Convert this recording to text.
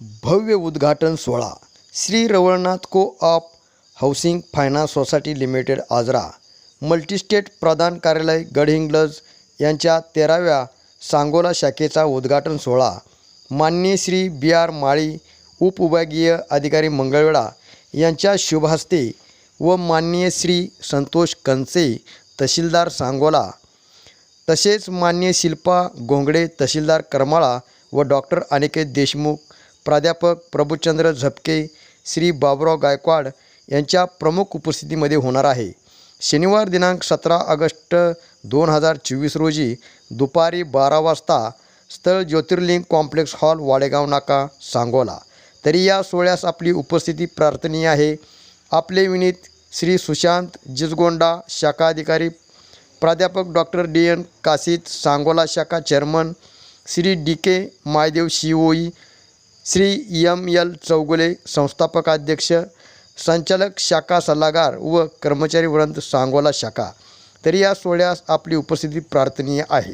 भव्य उद्घाटन सोहळा. Shri Ravalnath co op housing finance society limited Ajara. Multistate प्रधान कार्यालय गडहिंग्लज यांच्या तेराव्या सांगोला शाखेचा उद्घाटन सोहळा. माननीय श्री बी आर माळी उपविभागीय अधिकारी मंगळवेळा यांच्या शुभहस्ते व माननीय श्री संतोष कंचे तहसीलदार सांगोला. तसेच मान्य शिल्पा गोंगडे तहसीलदार करमाळा व डॉक्टर अनिकेत देशमुख प्राध्यापक प्रभुचंद्र झपके श्री बाबुराव गायकवाड यांच्या प्रमुख उपस्थितीमध्ये होणार आहे. शनिवार दिनांक सतरा ऑगस्ट दोन हजार चोवीस रोजी दुपारी बारा वाजता स्थळ ज्योतिर्लिंग कॉम्प्लेक्स हॉल वाडेगाव नाका सांगोला. तरी या सोहळ्यास आपली उपस्थिती प्रार्थनीय आहे. आपले विनीत श्री सुशांत जिजगोंडा शाखा अधिकारी प्राध्यापक doctor D N Kasit Sangola शाखा chairman Shri D K Maydev शिओई Shri M L Chougule संस्थापकाध्यक्ष संचालक शाखा सल्लागार व कर्मचारी वृंद सांगोला शाखा. तरी या सोहळ्यास आपली उपस्थिती प्रार्थनीय आहे.